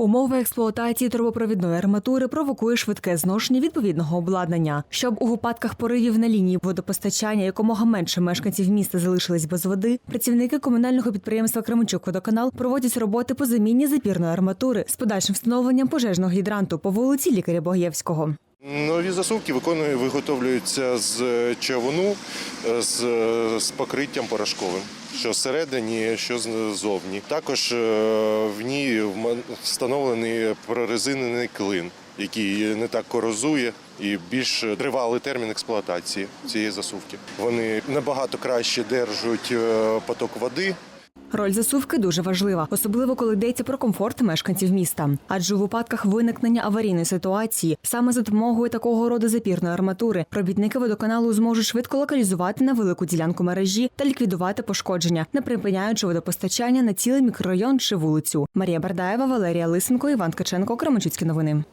Умови експлуатації трубопровідної арматури провокує швидке зношення відповідного обладнання. Щоб у випадках поривів на лінії водопостачання якомога менше мешканців міста залишились без води, працівники комунального підприємства Кременчук-Водоканал проводять роботи по заміні запірної арматури з подальшим встановленням пожежного гідранту по вулиці Лікаря Богєвського. Нові засувки виготовлюються з чавуну е, з, з покриттям порошковим, що всередині, що ззовні. Також е, в ній встановлений прорезинений клин, який не так корозує і більш тривалий термін експлуатації цієї засувки. Вони набагато краще держать е, поток води. Роль засувки дуже важлива, особливо коли йдеться про комфорт мешканців міста. Адже у випадках виникнення аварійної ситуації саме за допомогою такого роду запірної арматури робітники водоканалу зможуть швидко локалізувати на велику ділянку мережі та ліквідувати пошкодження, не припиняючи водопостачання на цілий мікрорайон чи вулицю. Марія Бардаєва, Валерія Лисенко, Іван Ткаченко, Кременчуцькі новини.